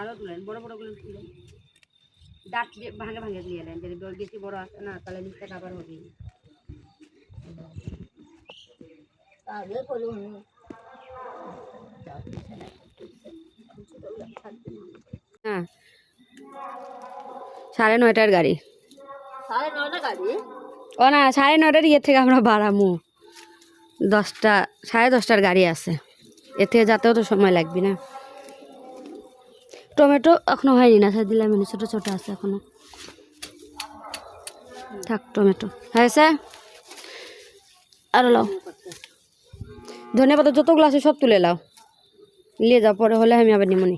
আরও তুলেন, বড় বড়গুলো তুলেন। দাঁত ভাঙে ভাঙে দিয়ে এলেন যদি বেশি বড় আসে না, তাহলে নিচটা খাবার হবে হ্যাঁ। সাড়ে নয়টার গাড়ি। সাড়ে নটা গাড়ি? ও না সাড়ে নয়টার ইয়ে থেকে আমরা বাড়ামু। দশটা সাড়ে দশটার গাড়ি আছে। এর থেকে যেতেও তো সময় লাগবে না। টমেটো এখনও হয়নি না দিলাম এনে ছোটো ছোটো আছে এখনও। থাক টমেটো। হয়েছে? আরও লাও। ধনে পাতা যতগুলো আছে সব তুলে লাও। নিয়ে যাও পরে হলে আমি আবার নিমনি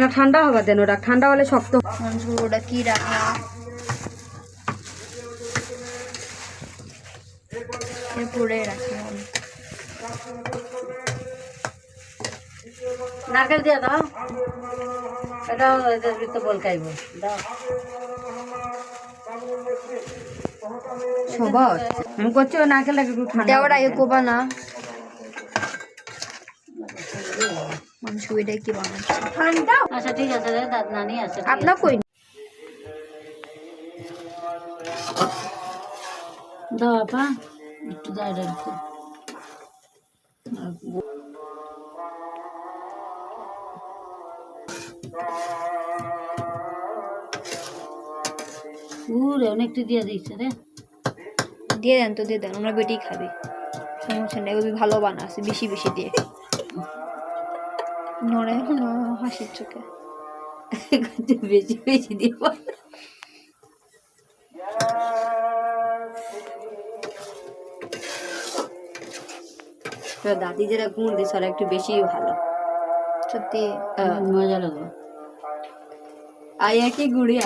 না। ঠান্ডা হবা দেন ওটা ঠান্ডা হলে শক্ত ওটা কি রান্না এরপরে রাখি। নারকেল দিয়ে দাও। ভিতরে বলকাইব। দাও। সবজ আমি করছি ওই নারকেলটাকে দেওয়াটা এ কোবা না। মানুষ ওইটা কি বানাচ্ছে? আচ্ছা ঠিক আছে রে দাদ নানি আছে আপনার কই? দাও আপা একটু দাও এটা একটু অনেকটা দিয়ে দিচ্ছে রে। দিয়ে দেন তো দিয়ে দেন আমরা বেটি খাবি। সমস্যা নেই ওই ভালো বানাচ্ছে বেশি বেশি দিয়ে। নড়ে না হাসির চোখে। বেশি বেশি দিয়ে দাদি যেটা গুড় দিচ্ছে ওরা একটু বেশি ভালো। সত্যি মজা লাগল। আয়া কি গুড়ি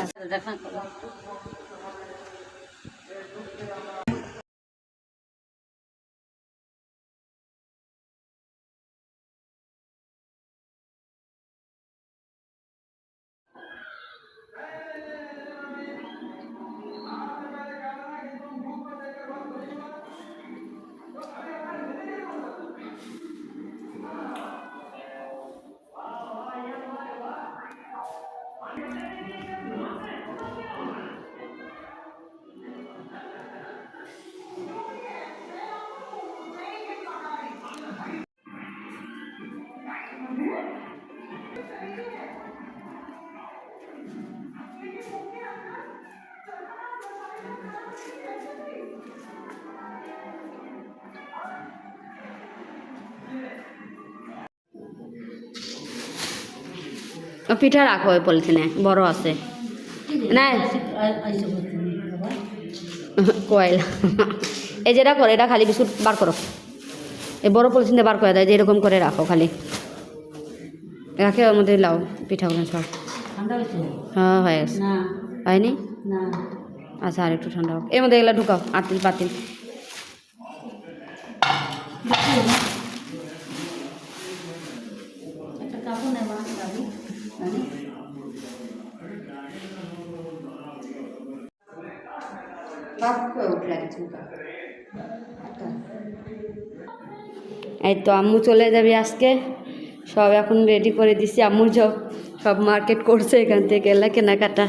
পিঠা রাখো ওই পলিথিনে বড় আছে। না কয়লা। এই যেটা করে এটা খালি বিস্কুট বার করো। এই বড় পলিথিনে বার করে দেয় যে এরকম করে রাখো খালি। রাখে ওর মধ্যে লাও পিঠা পিঠাগুলো সব। হ্যাঁ হয়ে গেছে। হয়নি? আচ্ছা আর একটু ঠান্ডা হোক। এর মধ্যে এগুলো ঢুকাও আতিল পাতিল এই তো আম্মু চলে যাবে আজকে। সব এখন রেডি করে দিছি। আম্মুর সব সব মার্কেট করছে এখান থেকে, এলা কেনাকাটা।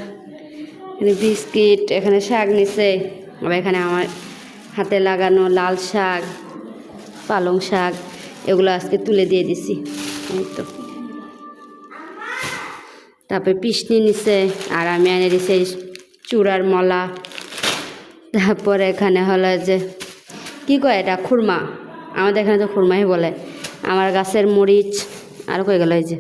এখানে বিস্কিট, এখানে শাক নিছে। আবার এখানে আমার হাতে লাগানো লাল শাক, পালং শাক, এগুলো আজকে তুলে দিয়ে দিছি। এই তো। তারপরে পিসনি নিছে, আর আমি এনে দিছি চূড়ার মলা। তারপরে এখানে হলো যে, কি কয় এটা? খুরমা। আমাদের এখানে তো খুরমাই বলে। আমার গাছের মরিচ, আর কয়ে গেল এই যে?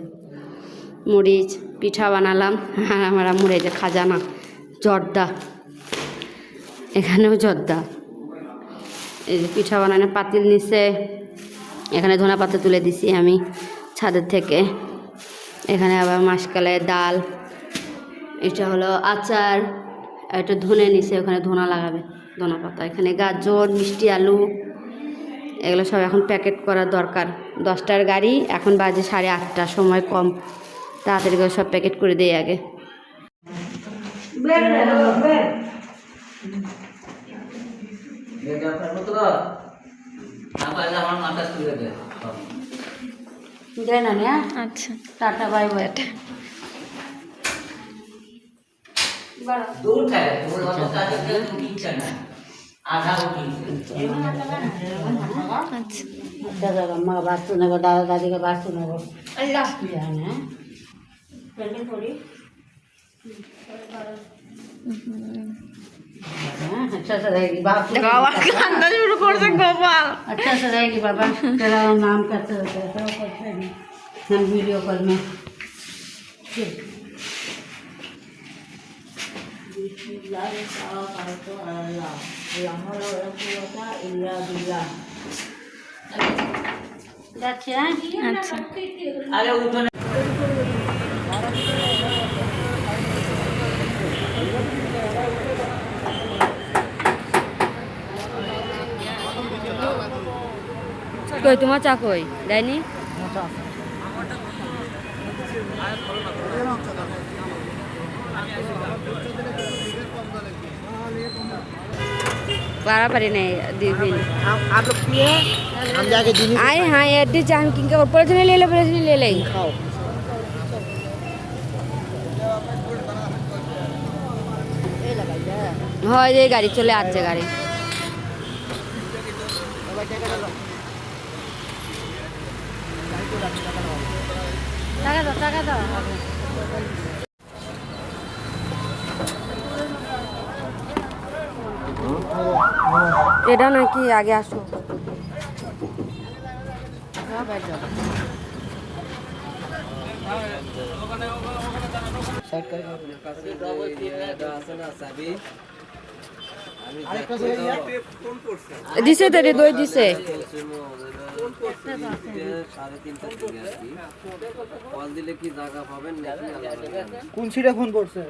মরিচ, পিঠা বানালাম। আর আমার আম্মুর এই যে খাজানা, জর্দা। এখানেও জর্দা। এই যে পিঠা বানানো পাতিল নিচে এখানে ধনা পাতা তুলে দিছি আমি ছাদের থেকে। এখানে আবার মাসকালে ডাল। এটা হলো আচার। আর একটু ধনে নিছে ওখানে ধনা লাগাবে ধনা পাতা। এখানে গাজর মিষ্টি আলু এগুলো সব এখন প্যাকেট করা দরকার। দশটার গাড়ি এখন বাজে সাড়ে আটটা সময় কম। তাড়াতাড়ি করে সব প্যাকেট করে দেয় আগে। আচ্ছা। Tata bye bye. आधा अच्छा।, अच्छा तो दादा अम्मा का बात सुनेगा दादा दादी का बात सुनेगा। अल्लाह है। पहले थोड़ी। हाँ, अच्छा से रहेगी बाप से गोपाल। अच्छा से रहेगी बाबा। तेरा नाम करते होते तो हम वीडियो कॉल में। ठीक। Bismillah Assalamualaikum Allah Alhamdulillah Illa Billah যাচ্ছে আচ্ছা আরে উঠোনে কই তোমার চা কই দেয়নি আমার বাড়াবাড়ি নেই দিবিন आप लोग पिए हम जाके दीदी आए हाँ एड्रेस जान किनका परेशानी ले ले परेशानी ले ले खाओ হয় এই গাড়ি চলে আসছে গাড়ি টাকা দাও টাকা দাও এটা নাকি আগে আসো। দিছে তো রে দই দিছে। কল দিলে কি জায়গা পাবেন কোন সিটে ফোন করছে?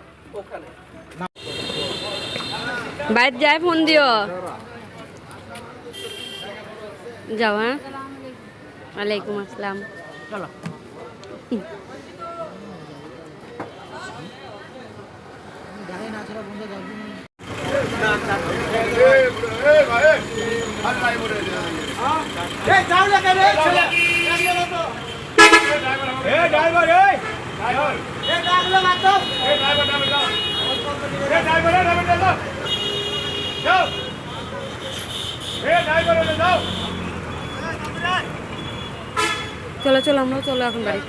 বাইরে যায় ফোন দিও। যাও হ্যাঁ ওয়ালাইকুম আসসালাম চলো গাড়ি না ছাড়া বন্ধ যাবি না চলো চলো আমরাও চলো এখন বাড়ি।